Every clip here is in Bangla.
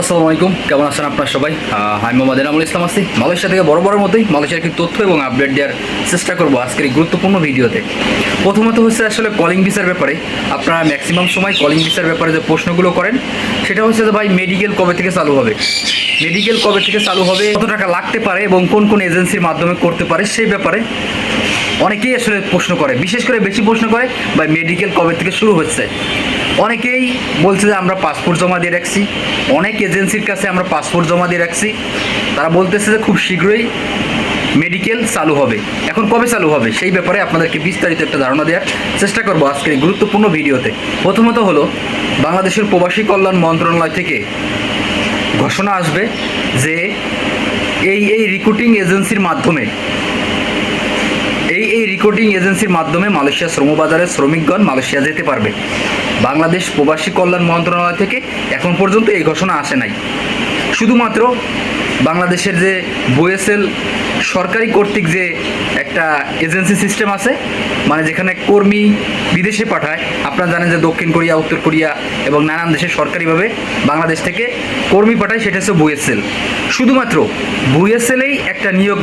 আসসালামু আলাইকুম। কেমন আছেন আপনার সবাই? আমি মোহাম্মদ এনামুল ইসলাম আছি। মালয়েশিয়া থেকে বড় বড় মতোই মালয়েশিয়ার কিছু তথ্য এবং আপডেট দেওয়ার চেষ্টা করব আজকের এই গুরুত্বপূর্ণ ভিডিওতে। প্রথমত হচ্ছে আসলে কলিং ভিসার ব্যাপারে। আপনারা ম্যাক্সিমাম সময় কলিং ভিসার ব্যাপারে যে প্রশ্নগুলো করেন, সেটা হচ্ছে যে ভাই মেডিকেল কবে থেকে চালু হবে? মেডিকেল কবে থেকে চালু হবে? কত টাকা লাগতে পারে এবং কোন কোন এজেন্সির মাধ্যমে করতে পারে? সেই ব্যাপারে অনেকেই আসলে প্রশ্ন করে। বিশেষ করে বেশি প্রশ্ন করে বা মেডিকেল কবে থেকে শুরু হচ্ছে? অনেকেই বলছে যে আমরা পাসপোর্ট জমা দিয়ে রাখছি। অনেক এজেন্সির কাছে আমরা পাসপোর্ট জমা দিয়ে রাখছি। তারা বলতেছে যে খুব শীঘ্রই মেডিকেল চালু হবে। এখন কবে চালু হবে? সেই ব্যাপারে আপনাদেরকে বিস্তারিত একটা ধারণা দেওয়ার চেষ্টা করব আজকের এই গুরুত্বপূর্ণ ভিডিওতে। প্রথমত হলো, বাংলাদেশের প্রবাসী কল্যাণ মন্ত্রণালয় থেকে ঘোষণা আসবে যে এই এই রিক্রুটিং এজেন্সির মাধ্যমে, এই এই রিক্রুটিং এজেন্সির মাধ্যমে মালয়েশিয়া শ্রমবাজারের শ্রমিকগণ মালয়েশিয়া যেতে পারবে। বাংলাদেশ প্রবাসী কল্যাণ মন্ত্রণালয় থেকে এখন পর্যন্ত এই ঘোষণা আসে নাই। শুধুমাত্র বাংলাদেশের যে বোয়েসেল সরকারি কর্তৃক যে একটা এজেন্সি সিস্টেম আছে মানে যেখানে কর্মী বিদেশে পাঠায়, আপনারা জানেন যে দক্ষিণ কোরিয়া, উত্তর কোরিয়া এবং নানান দেশে সরকারিভাবে বাংলাদেশ থেকে কর্মী পাঠায়, সেটা হচ্ছে বুয়েসেল শুধুমাত্র বুয়েসেলেই একটা নিয়োগ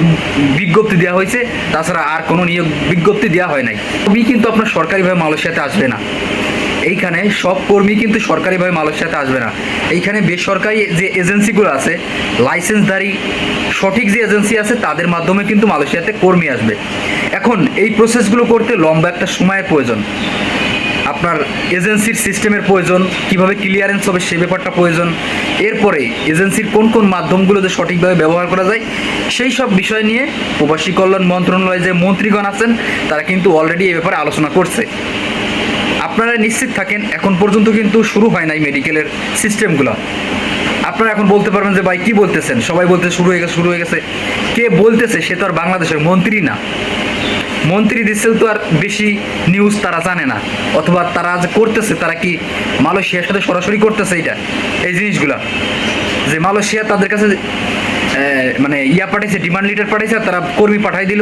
বিজ্ঞপ্তি দেওয়া হয়েছে, তাছাড়া আর কোনো নিয়োগ বিজ্ঞপ্তি দেওয়া হয় নাই। কর্মী কিন্তু আপনার সরকারিভাবে মালয়েশিয়াতে আসবে না। এইখানে সব কর্মী কিন্তু সরকারিভাবে মালয়েশিয়াতে আসবে না। এইখানে বেসরকারি যে এজেন্সিগুলো আছে, লাইসেন্সধারী সঠিক যে এজেন্সি আছে, তাদের মাধ্যমে কিন্তু মালয়েশিয়াতে কর্মী আসবে। এখন এই প্রসেসগুলো করতে লম্বা একটা সময়ের প্রয়োজন। আপনার এজেন্সির সিস্টেমের প্রয়োজন, কীভাবে ক্লিয়ারেন্স হবে সে ব্যাপারটা প্রয়োজন। এরপরে এজেন্সির কোন কোন মাধ্যমগুলো যে সঠিকভাবে ব্যবহার করা যায়, সেই সব বিষয় নিয়ে প্রবাসী কল্যাণ মন্ত্রণালয়ে যে মন্ত্রীগণ আছেন, তারা কিন্তু অলরেডি এ ব্যাপারে আলোচনা করছে। আপনারা নিশ্চিত থাকেন, এখন পর্যন্ত কিন্তু শুরু হয় নাই মেডিকেলের সিস্টেমগুলো আপনারা এখন বলতে পারবেন যে, ভাই, কি বলতেছেন? সবাই বলতে শুরু হয়ে গেছে, শুরু হয়ে গেছে। কে বলতেছে সে তো আর বাংলাদেশের মন্ত্রী না। মন্ত্রী দিচ্ছে তো আর বেশি নিউজ তারা জানে না। অথবা তারা যে করতেছে, তারা কি মালয়েশিয়ার সাথে সরাসরি করতেছে এটা এই জিনিসগুলা। যে মালয়েশিয়া তাদের কাছে মানে ইয়া পাঠাইছে ডিমান্ড লিটার পাঠাইছে, তারা কর্মী পাঠাই দিল।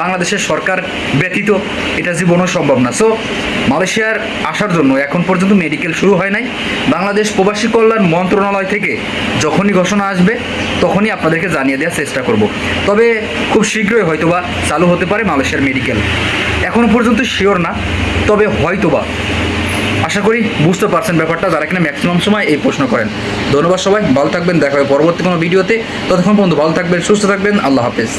বাংলাদেশের সরকার ব্যতীত এটা জীবনও সম্ভব না। সো মালয়েশিয়ার আসার জন্য এখন পর্যন্ত মেডিকেল শুরু হয় নাই। বাংলাদেশ প্রবাসী কল্যাণ মন্ত্রণালয় থেকে যখনই ঘোষণা আসবে, তখনই আপনাদেরকে জানিয়ে দেওয়ার চেষ্টা করব। তবে খুব শীঘ্রই হয়তোবা চালু হতে পারে মালয়েশিয়ার মেডিকেল এখনও পর্যন্ত শিওর না, তবে হয়তোবা আশা করি বুঝতে পারছেন ব্যাপারটা, যারা কিনা ম্যাক্সিমাম সময় এই প্রশ্ন করেন। ধন্যবাদ সবাই, ভালো থাকবেন, দেখা হবে পরবর্তী কোনো ভিডিওতে। ততক্ষণ পর্যন্ত ভালো থাকবেন, সুস্থ থাকবেন, আল্লাহ হাফেজ।